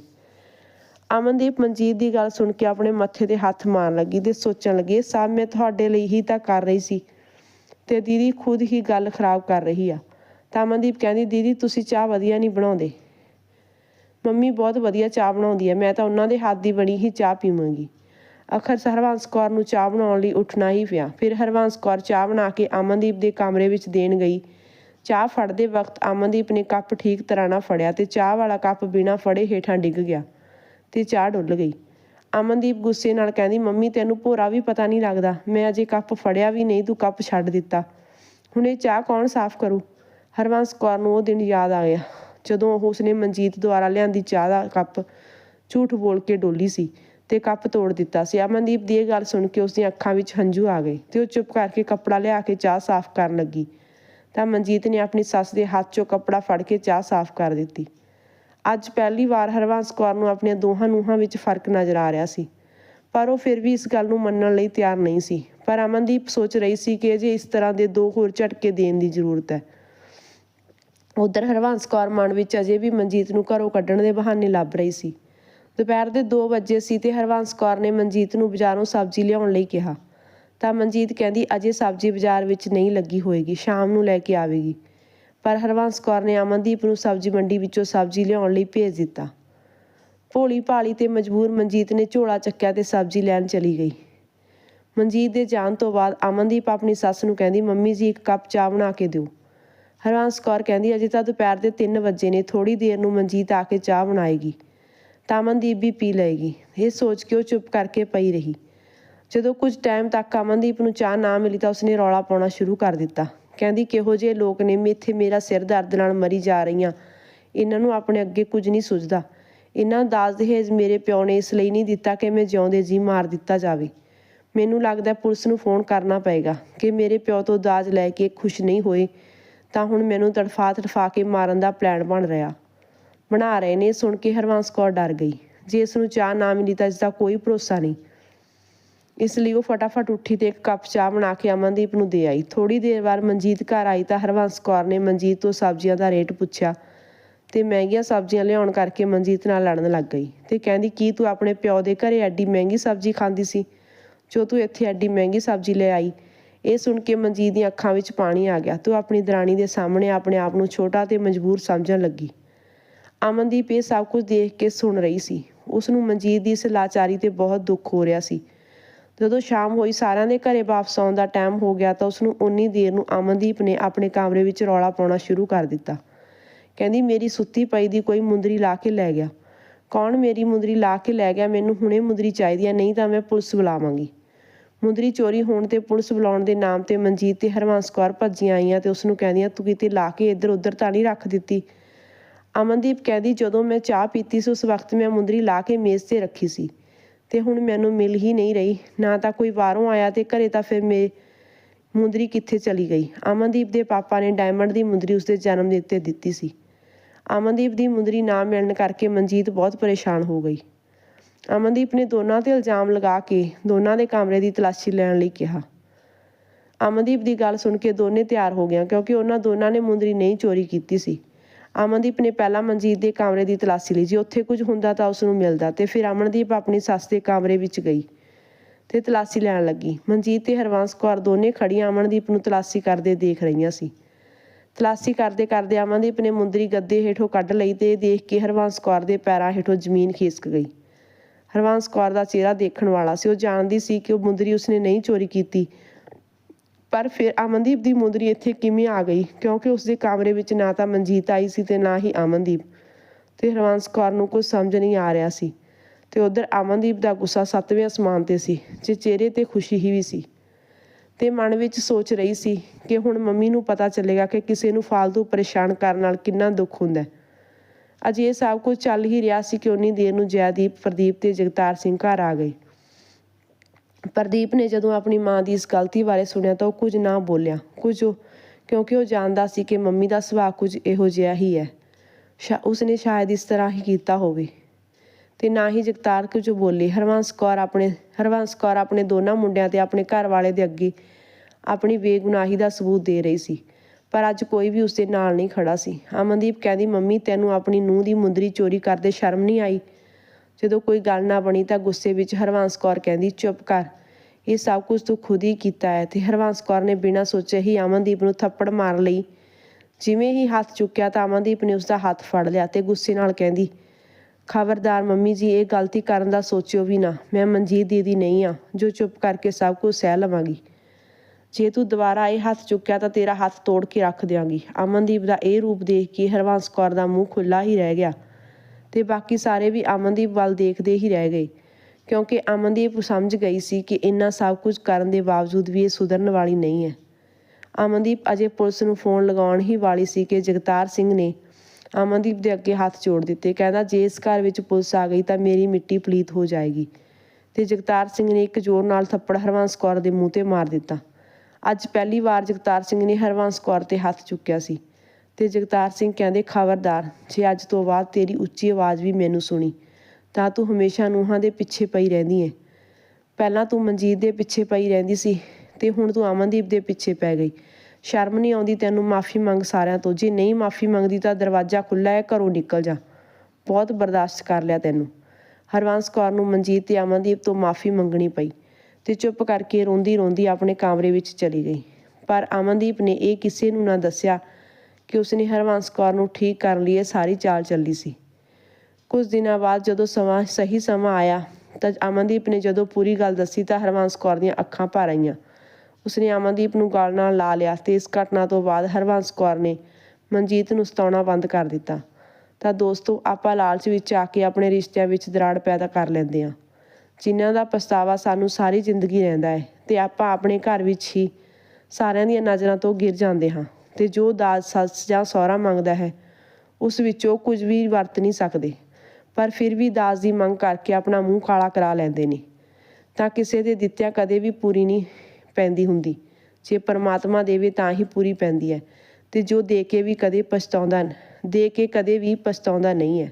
ਅਮਨਦੀਪ ਮਨਜੀਤ ਦੀ ਗੱਲ ਸੁਣ ਕੇ ਆਪਣੇ ਮੱਥੇ ਤੇ ਹੱਥ ਮਾਰਨ ਲੱਗੀ ਤੇ ਸੋਚਣ ਲੱਗੀ ਸਭ ਮੈਂ ਤੁਹਾਡੇ ਲਈ ਹੀ ਤਾਂ ਕਰ ਰਹੀ ਸੀ ਤੇ ਦੀਦੀ ਖੁਦ ਹੀ ਗੱਲ ਖਰਾਬ ਕਰ ਰਹੀ ਆ। ਤਾਂ ਅਮਨਦੀਪ ਕਹਿੰਦੀ, ਦੀਦੀ, ਤੁਸੀਂ ਚਾਹ ਵਧੀਆ ਨਹੀਂ ਬਣਾਉਂਦੇ। ਮੰਮੀ ਬਹੁਤ ਵਧੀਆ ਚਾਹ ਬਣਾਉਂਦੀ ਹੈ, ਮੈਂ ਤਾਂ ਉਹਨਾਂ ਦੇ ਹੱਥ ਦੀ ਬਣੀ ਹੀ ਚਾਹ ਪੀਵਾਂਗੀ। ਅਖਰ ਹਰਵੰਸ ਕੌਰ ਨੂੰ ਚਾਹ ਬਣਾਉਣ ਲਈ ਉੱਠਣਾ ਹੀ ਪਿਆ। ਫਿਰ ਹਰਵੰਸ ਕੌਰ ਚਾਹ ਬਣਾ ਕੇ ਅਮਨਦੀਪ ਦੇ ਕਮਰੇ ਵਿੱਚ ਦੇਣ ਗਈ। ਚਾਹ ਫੜਦੇ ਵਕਤ ਅਮਨਦੀਪ ਨੇ ਕੱਪ ਠੀਕ ਤਰ੍ਹਾਂ ਨਾਲ ਫੜਿਆ ਤੇ ਚਾਹ ਵਾਲਾ ਕੱਪ ਬਿਨਾਂ ਫੜੇ ਹੇਠਾਂ ਡਿੱਗ ਗਿਆ ਤੇ ਚਾਹ ਡੁੱਲ ਗਈ। ਅਮਨਦੀਪ ਗੁੱਸੇ ਨਾਲ ਕਹਿੰਦੀ, ਮੰਮੀ, ਤੈਨੂੰ ਭੋਰਾ ਵੀ ਪਤਾ ਨਹੀਂ ਲੱਗਦਾ। ਮੈਂ ਅਜੇ ਕੱਪ ਫੜਿਆ ਵੀ ਨਹੀਂ, ਤੂੰ ਕੱਪ ਛੱਡ ਦਿੱਤਾ। ਹੁਣ ਇਹ ਚਾਹ ਕੌਣ ਸਾਫ਼ ਕਰੂ? ਹਰਵੰਸ ਕੌਰ ਨੂੰ ਉਹ ਦਿਨ ਯਾਦ ਆ ਗਿਆ। ਜਦੋਂ ਉਹ ਉਸਨੇ ਮਨਜੀਤ ਦੁਆਰਾ ਲਿਆਂਦੀ ਚਾਹ ਦਾ ਕੱਪ ਝੂਠ ਬੋਲ ਕੇ ਡੋਲੀ ਸੀ ਤੇ ਕੱਪ ਤੋੜ ਦਿੱਤਾ ਸੀ। ਅਮਨਦੀਪ ਦੀ ਇਹ ਗੱਲ ਸੁਣ ਕੇ ਉਸ ਦੀਆਂ ਅੱਖਾਂ ਵਿੱਚ ਹੰਝੂ ਆ ਗਏ ਤੇ ਉਹ ਚੁੱਪ ਕਰਕੇ ਕੱਪੜਾ ਲਿਆ ਕੇ ਚਾਹ ਸਾਫ਼ ਕਰਨ ਲੱਗੀ। ਤਾਂ ਮਨਜੀਤ ਨੇ ਆਪਣੀ ਸੱਸ ਦੇ ਹੱਥ 'ਚੋਂ ਕੱਪੜਾ ਫੜ ਕੇ ਚਾਹ ਸਾਫ਼ ਕਰ ਦਿੱਤੀ। ਅੱਜ ਪਹਿਲੀ ਵਾਰ ਹਰਵੰਸ ਕੌਰ ਨੂੰ ਆਪਣੀਆਂ ਦੋਹਾਂ ਨੂੰਹਾਂ ਵਿੱਚ ਫ਼ਰਕ ਨਜ਼ਰ ਆ ਰਿਹਾ ਸੀ। ਪਰ ਉਹ ਫਿਰ ਵੀ ਇਸ ਗੱਲ ਨੂੰ ਮੰਨਣ ਲਈ ਤਿਆਰ ਨਹੀਂ ਸੀ। ਪਰ ਅਮਨਦੀਪ ਸੋਚ ਰਹੀ ਸੀ ਕਿ ਅਜੇ ਇਸ ਤਰ੍ਹਾਂ ਦੇ ਦੋ ਹੋਰ ਝਟਕੇ ਦੇਣ ਦੀ ਜ਼ਰੂਰਤ ਹੈ। ਉਧਰ ਹਰਵੰਸ ਕੌਰ ਮਨ ਵਿੱਚ ਅਜੇ ਵੀ ਮਨਜੀਤ ਨੂੰ ਘਰੋਂ ਕੱਢਣ ਦੇ ਬਹਾਨੇ ਲੱਭ ਰਹੀ ਸੀ। ਦੁਪਹਿਰ ਦੇ 2 ਵਜੇ ਸੀ ਤੇ ਹਰਵੰਸ ਕੌਰ ਨੇ ਮਨਜੀਤ ਨੂੰ ਬਾਜ਼ਾਰੋਂ ਸਬਜ਼ੀ ਲਿਆਉਣ ਲਈ ਕਿਹਾ। ਤਾਂ ਮਨਜੀਤ ਕਹਿੰਦੀ, ਅਜੇ ਸਬਜ਼ੀ ਬਾਜ਼ਾਰ ਵਿੱਚ ਨਹੀਂ ਲੱਗੀ ਹੋਏਗੀ, ਸ਼ਾਮ ਨੂੰ ਲੈ ਕੇ ਆਵੇਗੀ। ਪਰ ਹਰਵੰਸ ਕੌਰ ਨੇ ਅਮਨਦੀਪ ਨੂੰ ਸਬਜ਼ੀ ਮੰਡੀ ਵਿੱਚੋਂ ਸਬਜ਼ੀ ਲਿਆਉਣ ਲਈ ਭੇਜ ਦਿੱਤਾ। ਭੋਲੀ ਭਾਲੀ ਤੇ ਮਜਬੂਰ ਮਨਜੀਤ ਨੇ ਝੋਲਾ ਚੱਕਿਆ ਤੇ ਸਬਜ਼ੀ ਲੈਣ ਚਲੀ ਗਈ। ਮਨਜੀਤ ਦੇ ਜਾਣ ਤੋਂ ਬਾਅਦ ਅਮਨਦੀਪ ਆਪਣੀ ਸੱਸ ਨੂੰ ਕਹਿੰਦੀ, ਮੰਮੀ ਜੀ, ਇੱਕ ਕੱਪ ਚਾਹ ਬਣਾ ਕੇ ਦਿਓ। ਹਰਵੰਸ ਕੌਰ ਕਹਿੰਦੀ, ਅਜੇ ਤਾਂ ਦੁਪਹਿਰ ਦੇ 3 ਵਜੇ ਨੇ ਥੋੜੀ ਦੇਰ ਨੂੰ ਮਨਜੀਤ ਆ ਕੇ ਚਾਹ ਬਣਾਏਗੀ, ਤਾਂ ਅਮਨਦੀਪ ਵੀ ਪੀ ਲਏਗੀ। ਇਹ ਸੋਚ ਕੇ ਉਹ ਚੁੱਪ ਕਰਕੇ ਪਈ ਰਹੀ। ਜਦੋਂ ਕੁਝ ਟਾਈਮ ਤੱਕ ਅਮਨਦੀਪ ਨੂੰ ਚਾਹ ਨਾ ਮਿਲੀ ਤਾਂ ਉਸਨੇ ਰੌਲਾ ਪਾਉਣਾ ਸ਼ੁਰੂ ਕਰ ਦਿੱਤਾ। ਕਹਿੰਦੀ, ਕਿਹੋ ਜਿਹੇ ਲੋਕ ਨੇ, ਮੇਥੇ ਮੇਰਾ ਸਿਰ ਦਰਦ ਨਾਲ ਮਰੀ ਜਾ ਰਹੀਆਂ। ਇਹਨਾਂ ਨੂੰ ਆਪਣੇ ਅੱਗੇ ਕੁਝ ਨਹੀਂ ਸੁਝਦਾ। ਇਹਨਾਂ ਨੂੰ ਦਾਜ ਦਹੇਜ ਮੇਰੇ ਪਿਓ ਨੇ ਇਸ ਲਈ ਨਹੀਂ ਦਿੱਤਾ ਕਿ ਮੈਂ ਜਿਉਂਦੇ ਜੀ ਮਾਰ ਦਿੱਤਾ ਜਾਵੇ। ਮੈਨੂੰ ਲੱਗਦਾ ਪੁਲਿਸ ਨੂੰ ਫੋਨ ਕਰਨਾ ਪਏਗਾ ਕਿ ਮੇਰੇ ਪਿਓ ਤੋਂ ਦਾਜ ਲੈ ਕੇ ਖੁਸ਼ ਨਹੀਂ ਹੋਏ। ਤਾਂ ਹੁਣ ਮੈਨੂੰ ਤੜਫਾ ਤੜਫਾ ਕੇ ਮਾਰਨ ਦਾ ਪਲਾਨ ਬਣ ਰਿਹਾ। ਬਣਾ ਰਹੇ ਨੇ, ਸੁਣ ਕੇ ਹਰਵੰਸ ਕੌਰ ਡਰ ਗਈ। ਜੇ ਇਸ ਨੂੰ ਚਾਹ ਨਾ ਮਿਲੀ ਤਾਂ ਇਸ ਦਾ ਕੋਈ ਭਰੋਸਾ ਨਹੀਂ। ਇਸ ਲਈ ਉਹ ਫਟਾਫਟ ਉੱਠੀ ਤੇ ਇੱਕ ਕੱਪ ਚਾਹ ਬਣਾ ਕੇ ਅਮਨਦੀਪ ਨੂੰ ਦੇ ਆਈ। ਥੋੜੀ ਦੇਰ ਬਾਅਦ ਮਨਜੀਤ ਘਰ ਆਈ ਤਾਂ ਹਰਵੰਸ ਕੌਰ ਨੇ ਮਨਜੀਤ ਤੋਂ ਸਬਜ਼ੀਆਂ ਦਾ ਰੇਟ ਪੁੱਛਿਆ। ਤੇ ਮਹਿੰਗੀਆਂ ਸਬਜ਼ੀਆਂ ਲਿਆਉਣ ਕਰਕੇ ਮਨਜੀਤ ਨਾਲ ਲੜਨ ਲੱਗ ਗਈ। ਤੇ ਕਹਿੰਦੀ, ਕੀ ਤੂੰ ਆਪਣੇ ਪਿਓ ਦੇ ਘਰੇ ਐਡੀ ਮਹਿੰਗੀ ਸਬਜ਼ੀ ਖਾਂਦੀ ਸੀ? ਜੋ ਤੂੰ ਇੱਥੇ ਐਡੀ ਮਹਿੰਗੀ ਸਬਜ਼ੀ ਲੈ ਆਈ ਇਹ ਸੁਣ ਕੇ ਮਨਜੀਤ ਦੀਆਂ ਅੱਖਾਂ ਵਿੱਚ ਪਾਣੀ ਆ ਗਿਆ। ਤੂੰ ਆਪਣੀ ਦਰਾਣੀ ਦੇ ਸਾਹਮਣੇ ਆਪਣੇ ਆਪ ਨੂੰ ਛੋਟਾ ਤੇ ਮਜਬੂਰ ਸਮਝਣ ਲੱਗੀ। ਅਮਨਦੀਪ ਇਹ ਸਭ ਕੁਝ ਦੇਖ ਕੇ ਸੁਣ ਰਹੀ ਸੀ। ਉਸ ਨੂੰ ਮਨਜੀਤ ਦੀ ਇਸ ਲਾਚਾਰੀ ਤੇ ਬਹੁਤ ਦੁੱਖ ਹੋ ਰਿਹਾ ਸੀ। ਜਦੋਂ ਸ਼ਾਮ ਹੋਈ, ਸਾਰਿਆਂ ਦੇ ਘਰੇ ਵਾਪਸ ਆਉਣ ਦਾ ਟਾਈਮ ਹੋ ਗਿਆ ਤਾਂ ਉਸ ਨੂੰ ਉਨੀ ਦੇਰ ਨੂੰ ਅਮਨਦੀਪ ਨੇ ਆਪਣੇ ਕਮਰੇ ਵਿੱਚ ਰੌਲਾ ਪਾਉਣਾ ਸ਼ੁਰੂ ਕਰ ਦਿੱਤਾ। ਕਹਿੰਦੀ, ਮੇਰੀ ਸੁੱਤੀ ਪਈ ਦੀ ਕੋਈ ਮੁੰਦਰੀ ਲਾ ਕੇ ਲੈ ਗਿਆ। ਕੌਣ ਮੇਰੀ ਮੁੰਦਰੀ ਲਾ ਕੇ ਲੈ ਗਿਆ? ਮੈਨੂੰ ਹੁਣੇ ਮੁੰਦਰੀ ਚਾਹੀਦੀ ਹੈ, ਨਹੀਂ ਤਾਂ ਮੈਂ ਪੁਲਿਸ ਬੁਲਾਵਾਂਗੀ। ਮੁੰਦਰੀ ਚੋਰੀ ਹੋਣ ਤੇ ਪੁਲਿਸ ਬੁਲਾਉਣ ਦੇ ਨਾਮ ਤੇ ਮਨਜੀਤ ਤੇ ਹਰਵੰਸ ਕੌਰ ਭੱਜੀਆਂ ਆਈਆਂ ਤੇ ਉਸ ਨੂੰ ਕਹਿੰਦੀਆਂ, ਤੂੰ ਕਿਤੇ ਲਾ ਕੇ ਇੱਧਰ ਉੱਧਰ ਤਾਂ ਨਹੀਂ ਰੱਖ ਦਿੱਤੀ? ਅਮਨਦੀਪ ਕਹਿੰਦੀ, ਜਦੋਂ ਮੈਂ ਚਾਹ ਪੀਤੀ ਸੀ, ਉਸ ਵਕਤ ਮੈਂ ਮੁੰਦਰੀ ਲਾ ਕੇ ਮੇਜ਼ ਤੇ ਰੱਖੀ ਸੀ ਤੇ ਹੁਣ ਮੈਨੂੰ ਮਿਲ ਹੀ ਨਹੀਂ ਰਹੀ। ਨਾ ਤਾਂ ਕੋਈ ਬਾਹਰੋਂ ਆਇਆ ਤੇ ਘਰੇ ਤਾਂ ਫਿਰ ਮੇ ਮੁੰਦਰੀ ਕਿੱਥੇ ਚਲੀ ਗਈ? ਅਮਨਦੀਪ ਦੇ ਪਾਪਾ ਨੇ ਡਾਇਮੰਡ ਦੀ ਮੁੰਦਰੀ ਉਸਦੇ ਜਨਮ ਦਿਨ ਤੇ ਦਿੱਤੀ ਸੀ। ਅਮਨਦੀਪ ਦੀ ਮੁੰਦਰੀ ਨਾ ਮਿਲਣ ਕਰਕੇ ਮਨਜੀਤ ਬਹੁਤ ਪਰੇਸ਼ਾਨ ਹੋ ਗਈ। ਅਮਨਦੀਪ ਨੇ ਦੋਨਾਂ ਤੇ ਇਲਜ਼ਾਮ ਲਗਾ ਕੇ ਦੋਨਾਂ ਦੇ ਕਮਰੇ ਦੀ ਤਲਾਸ਼ੀ ਲੈਣ ਲਈ ਕਿਹਾ। ਅਮਨਦੀਪ ਦੀ ਗੱਲ ਸੁਣ ਕੇ ਦੋਨੇ ਤਿਆਰ ਹੋ ਗਏ ਕਿਉਂਕਿ ਉਹਨਾਂ ਦੋਨਾਂ ਨੇ ਮੁੰਦਰੀ ਨਹੀਂ ਚੋਰੀ ਕੀਤੀ ਸੀ। ਅਮਨਦੀਪ ਨੇ ਪਹਿਲਾਂ ਮਨਜੀਤ ਦੇ ਕਮਰੇ ਦੀ ਤਲਾਸ਼ੀ ਲਈ, ਜੇ ਉੱਥੇ ਕੁਝ ਹੁੰਦਾ ਤਾਂ ਉਸ ਨੂੰ ਮਿਲਦਾ ਤੇ ਫਿਰ ਅਮਨਦੀਪ ਆਪਣੀ ਸੱਸ ਦੇ ਕਮਰੇ ਵਿੱਚ ਗਈ ਤੇ ਤਲਾਸ਼ੀ ਲੈਣ ਲੱਗੀ। ਮਨਜੀਤ ਤੇ ਹਰਵੰਸ ਕੌਰ ਦੋਨੇ ਖੜੀਆਂ ਅਮਨਦੀਪ ਨੂੰ ਤਲਾਸ਼ੀ ਕਰਦੇ ਦੇਖ ਰਹੀਆਂ ਸੀ। ਤਲਾਸ਼ੀ ਕਰਦੇ ਕਰਦੇ ਅਮਨਦੀਪ ਨੇ ਮੁੰਦਰੀ ਗੱਦੇ ਹੇਠੋਂ ਕੱਢ ਲਈ ਤੇ ਦੇਖ ਕੇ ਹਰਵੰਸ ਕੌਰ ਦੇ ਪੈਰਾਂ ਹੇਠੋਂ ਜ਼ਮੀਨ ਖਿਸਕ ਗਈ। ਹਰਵੰਸ ਕੌਰ ਦਾ ਚਿਹਰਾ ਦੇਖਣ ਵਾਲਾ ਸੀ। ਉਹ ਜਾਣਦੀ ਸੀ ਕਿ ਉਹ ਮੁੰਦਰੀ ਉਸਨੇ ਨਹੀਂ ਚੋਰੀ ਕੀਤੀ। ਪਰ ਫਿਰ ਅਮਨਦੀਪ ਦੀ ਮੁੰਦਰੀ ਇੱਥੇ ਕਿਵੇਂ ਆ ਗਈ? ਕਿਉਂਕਿ ਉਸਦੇ ਕਮਰੇ ਵਿੱਚ ਨਾ ਤਾਂ ਮਨਜੀਤ ਆਈ ਸੀ ਤੇ ਨਾ ਹੀ ਅਮਨਦੀਪ। ਤੇ ਹਰਵੰਸ ਕੌਰ ਨੂੰ ਕੁਝ ਸਮਝ ਨਹੀਂ ਆ ਰਿਹਾ ਸੀ। ਤੇ ਉਧਰ ਅਮਨਦੀਪ ਦਾ ਗੁੱਸਾ ਸੱਤਵੇਂ ਅਸਮਾਨ ਤੇ ਸੀ, ਜੇ ਚਿਹਰੇ ਤੇ ਖੁਸ਼ੀ ਹੀ ਵੀ ਸੀ। ਤੇ ਮਨ ਵਿੱਚ ਸੋਚ ਰਹੀ ਸੀ ਕਿ ਹੁਣ ਮੰਮੀ ਨੂੰ ਪਤਾ ਚੱਲੇਗਾ ਕਿ ਕਿਸੇ ਨੂੰ ਫਾਲਤੂ ਪਰੇਸ਼ਾਨ ਕਰਨ ਨਾਲ ਕਿੰਨਾ ਦੁੱਖ ਹੁੰਦਾ ਹੈ। ਅਜੇ ਇਹ ਸਭ ਕੁਝ ਚੱਲ ਹੀ ਰਿਹਾ ਸੀ ਕਿ ਉਨੀ ਦੇਰ ਨੂੰ ਜੈਦੀਪ, ਪ੍ਰਦੀਪ ਤੇ ਜਗਤਾਰ ਸਿੰਘ ਘਰ ਆ ਗਏ। ਪ੍ਰਦੀਪ ਨੇ ਜਦੋਂ ਆਪਣੀ ਮਾਂ ਦੀ ਇਸ ਗਲਤੀ ਬਾਰੇ ਸੁਣਿਆ ਤਾਂ ਉਹ ਕੁਝ ਨਾ ਬੋਲਿਆ। ਕੁਝ ਉਹ- ਕਿਉਂਕਿ ਉਹ ਜਾਣਦਾ ਸੀ ਕਿ ਮੰਮੀ ਦਾ ਸੁਭਾਅ ਕੁਝ ਇਹੋ ਜਿਹਾ ਹੀ ਹੈ। ਸ਼ਾ ਉਸਨੇ ਸ਼ਾਇਦ ਇਸ ਤਰ੍ਹਾਂ ਹੀ ਕੀਤਾ ਹੋਵੇ। ਤੇ ਨਾ ਹੀ ਜਗਤਾਰ ਕੁਝ ਬੋਲੇ। ਹਰਵੰਸ ਕੌਰ ਆਪਣੇ ਹਰਵੰਸ ਕੌਰ ਆਪਣੇ ਦੋਨਾਂ ਮੁੰਡਿਆਂ ਤੇ ਆਪਣੇ ਘਰ ਵਾਲੇ ਦੇ ਅੱਗੇ ਆਪਣੀ ਬੇਗੁਨਾਹੀ ਦਾ ਸਬੂਤ ਦੇ ਰਹੀ ਸੀ। ਪਰ ਅੱਜ ਕੋਈ ਵੀ ਉਸਦੇ ਨਾਲ ਨਹੀਂ ਖੜਾ ਸੀ। ਅਮਨਦੀਪ ਕਹਿੰਦੀ, ਮੰਮੀ, ਤੈਨੂੰ ਆਪਣੀ ਨੂੰਹ ਦੀ ਮੁੰਦਰੀ ਚੋਰੀ ਕਰਦੇ ਸ਼ਰਮ ਨਹੀਂ ਆਈ? ਜਦੋਂ ਕੋਈ ਗੱਲ ਨਾ ਬਣੀ ਤਾਂ ਗੁੱਸੇ ਵਿੱਚ ਹਰਵੰਸ ਕੌਰ ਕਹਿੰਦੀ, ਚੁੱਪ ਕਰ। ਇਹ ਸਭ ਕੁਝ ਤੂੰ ਖੁਦ ਹੀ ਕੀਤਾ ਹੈ। ਤੇ ਹਰਵੰਸ ਕੌਰ ਨੇ ਬਿਨਾਂ ਸੋਚੇ ਹੀ ਅਮਨਦੀਪ ਨੂੰ ਥੱਪੜ ਮਾਰ ਲਈ। ਜਿਵੇਂ ਹੀ ਹੱਥ ਚੁੱਕਿਆ ਤਾਂ ਅਮਨਦੀਪ ਨੇ ਉਸਦਾ ਹੱਥ ਫੜ ਲਿਆ ਤੇ ਗੁੱਸੇ ਨਾਲ ਕਹਿੰਦੀ, ਖਬਰਦਾਰ ਮੰਮੀ ਜੀ, ਇਹ ਗਲਤੀ ਕਰਨ ਦਾ ਸੋਚਿਓ ਵੀ ਨਾ। ਮੈਂ ਮਨਜੀਤ ਦੀਦੀ ਨਹੀਂ ਆ। ਜੋ ਚੁੱਪ ਕਰਕੇ ਸਭ ਕੁਝ ਸਹਿ ਲਵਾਂਗੀ। ਜੇ ਤੂੰ ਦੁਬਾਰਾ ਇਹ ਹੱਥ ਚੁੱਕਿਆ ਤਾਂ ਤੇਰਾ ਹੱਥ ਤੋੜ ਕੇ ਰੱਖ ਦਿਆਂਗੀ। ਅਮਨਦੀਪ ਦਾ ਇਹ ਰੂਪ ਦੇਖ ਕੇ ਹਰਬੰਸ ਕੌਰ ਦਾ ਮੂੰਹ ਖੁੱਲਾ ਹੀ ਰਹਿ ਗਿਆ ਤੇ ਬਾਕੀ ਸਾਰੇ ਵੀ ਅਮਨਦੀਪ ਵੱਲ ਦੇਖਦੇ ਹੀ ਰਹਿ ਗਏ, ਕਿਉਂਕਿ ਅਮਨਦੀਪ ਸਮਝ ਗਈ ਸੀ ਕਿ ਇੰਨਾ ਸਭ ਕੁਝ ਕਰਨ ਦੇ ਬਾਵਜੂਦ ਵੀ ਇਹ ਸੁਧਰਨ ਵਾਲੀ ਨਹੀਂ ਹੈ। ਅਮਨਦੀਪ ਅਜੇ ਪੁਲਿਸ ਨੂੰ ਫੋਨ ਲਗਾਉਣ ਹੀ ਵਾਲੀ ਸੀ ਕਿ ਜਗਤਾਰ ਸਿੰਘ ਨੇ ਅਮਨਦੀਪ ਦੇ ਅੱਗੇ ਹੱਥ ਜੋੜ ਦਿੱਤੇ, ਕਹਿੰਦਾ, ਜੇ ਇਸ ਘਰ ਵਿੱਚ ਪੁਲਿਸ ਆ ਗਈ ਤਾਂ ਮੇਰੀ ਮਿੱਟੀ ਪਲੀਤ ਹੋ ਜਾਏਗੀ। ਤੇ ਜਗਤਾਰ ਸਿੰਘ ਨੇ ਇੱਕ ਜ਼ੋਰ ਨਾਲ ਥੱਪੜ ਹਰਵੰਸ ਕੌਰ ਦੇ ਮੂੰਹ ਤੇ ਮਾਰ ਦਿੱਤਾ। ਅੱਜ ਪਹਿਲੀ ਵਾਰ ਜਗਤਾਰ ਸਿੰਘ ਨੇ ਹਰਵੰਸ ਕੌਰ ਤੇ ਹੱਥ ਚੁੱਕਿਆ ਸੀ। ਤੇ ਜਗਤਾਰ ਸਿੰਘ ਕਹਿੰਦੇ, ਖਬਰਦਾਰ, ਜੇ ਅੱਜ ਤੋਂ ਬਾਅਦ ਤੇਰੀ ਉੱਚੀ ਆਵਾਜ਼ ਵੀ ਮੈਨੂੰ ਸੁਣੀ, ਤਾਂ ਤੂੰ ਹਮੇਸ਼ਾ ਨੂੰਹਾਂ ਦੇ ਪਿੱਛੇ ਪਈ ਰਹਿੰਦੀ ਏ। ਪਹਿਲਾਂ ਤੂੰ ਮਨਜੀਤ ਦੇ ਪਿੱਛੇ ਪਈ ਰਹਿੰਦੀ ਸੀ ਤੇ ਹੁਣ ਤੂੰ ਅਮਨਦੀਪ ਦੇ ਪਿੱਛੇ ਪੈ ਗਈ। ਸ਼ਰਮ ਨਹੀਂ ਆਉਂਦੀ ਤੈਨੂੰ ਮਾਫੀ ਮੰਗ ਸਾਰਿਆਂ ਤੋਂ। ਜੇ ਨਹੀਂ ਮਾਫੀ ਮੰਗਦੀ ਤਾਂ ਦਰਵਾਜ਼ਾ ਖੁੱਲਾ ਹੈ ਘਰੋਂ ਨਿਕਲ ਜਾ। ਬਹੁਤ ਬਰਦਾਸ਼ਤ ਕਰ ਲਿਆ ਤੈਨੂੰ। ਹਰਵੰਸ ਕੌਰ ਨੂੰ ਮਨਜੀਤ ਤੇ ਅਮਨਦੀਪ ਤੋਂ ਮਾਫੀ ਮੰਗਣੀ ਪਈ। ਤੇ ਚੁੱਪ ਕਰਕੇ ਰੋਂਦੀ ਰੋਂਦੀ ਆਪਣੇ ਕਮਰੇ ਵਿੱਚ ਚਲੀ ਗਈ। ਪਰ ਅਮਨਦੀਪ ਨੇ ਇਹ ਕਿਸੇ ਨੂੰ ਨਾ ਦੱਸਿਆ ਕਿ ਉਸਨੇ ਹਰਵੰਸ ਕੌਰ ਨੂੰ ਠੀਕ ਕਰਨ ਲਈ ਇਹ ਸਾਰੀ ਚਾਲ ਚੱਲੀ ਸੀ। ਕੁਝ ਦਿਨਾਂ ਬਾਅਦ ਜਦੋਂ ਸਮਾਂ, ਸਹੀ ਸਮਾਂ ਆਇਆ ਤਾਂ ਅਮਨਦੀਪ ਨੇ ਜਦੋਂ ਪੂਰੀ ਗੱਲ ਦੱਸੀ ਤਾਂ ਹਰਵੰਸ ਕੌਰ ਦੀਆਂ ਅੱਖਾਂ ਭਰ ਆਈਆਂ। ਉਸਨੇ ਅਮਨਦੀਪ ਨੂੰ ਗਲ ਨਾਲ ਲਾ ਲਿਆ ਤੇ ਇਸ ਘਟਨਾ ਤੋਂ ਬਾਅਦ ਹਰਵੰਸ ਕੌਰ ਨੇ ਮਨਜੀਤ ਨੂੰ ਸਤਾਉਣਾ ਬੰਦ ਕਰ ਦਿੱਤਾ। ਤਾਂ ਦੋਸਤੋ, ਆਪਾਂ ਲਾਲਚ ਵਿੱਚ ਆ ਕੇ ਆਪਣੇ ਰਿਸ਼ਤਿਆਂ ਵਿੱਚ ਦਰਾੜ ਪੈਦਾ ਕਰ ਲੈਂਦੇ ਹਾਂ। ਜਿਨ੍ਹਾਂ ਦਾ ਪਛਤਾਵਾ ਸਾਨੂੰ ਸਾਰੀ ਜ਼ਿੰਦਗੀ ਰਹਿੰਦਾ ਹੈ ਅਤੇ ਆਪਾਂ ਆਪਣੇ ਘਰ ਵਿੱਚ ਹੀ ਸਾਰਿਆਂ ਦੀਆਂ ਨਜ਼ਰਾਂ ਤੋਂ ਗਿਰ ਜਾਂਦੇ ਹਾਂ ਅਤੇ ਜੋ ਦਾਜ, ਸੱਸ ਜਾਂ ਸਹੁਰਾ ਮੰਗਦਾ ਹੈ, ਉਸ ਵਿੱਚੋਂ ਕੁਝ ਵੀ ਵਰਤ ਨਹੀਂ ਸਕਦੇ। ਪਰ ਫਿਰ ਵੀ ਦਾਜ ਦੀ ਮੰਗ ਕਰਕੇ ਆਪਣਾ ਮੂੰਹ ਕਾਲਾ ਕਰਾ ਲੈਂਦੇ ਨੇ। ਤਾਂ ਕਿਸੇ ਦੇ ਦਿੱਤਿਆਂ ਕਦੇ ਵੀ ਪੂਰੀ ਨਹੀਂ ਪੈਂਦੀ ਹੁੰਦੀ। ਜੇ ਪਰਮਾਤਮਾ ਦੇਵੇ ਤਾਂ ਹੀ ਪੂਰੀ ਪੈਂਦੀ ਹੈ ਤੇ ਜੋ ਦੇ ਕੇ ਵੀ ਕਦੇ ਪਛਤਾਉਂਦਾ ਦੇ ਕੇ ਕਦੇ ਵੀ ਪਛਤਾਉਂਦਾ ਨਹੀਂ ਹੈ।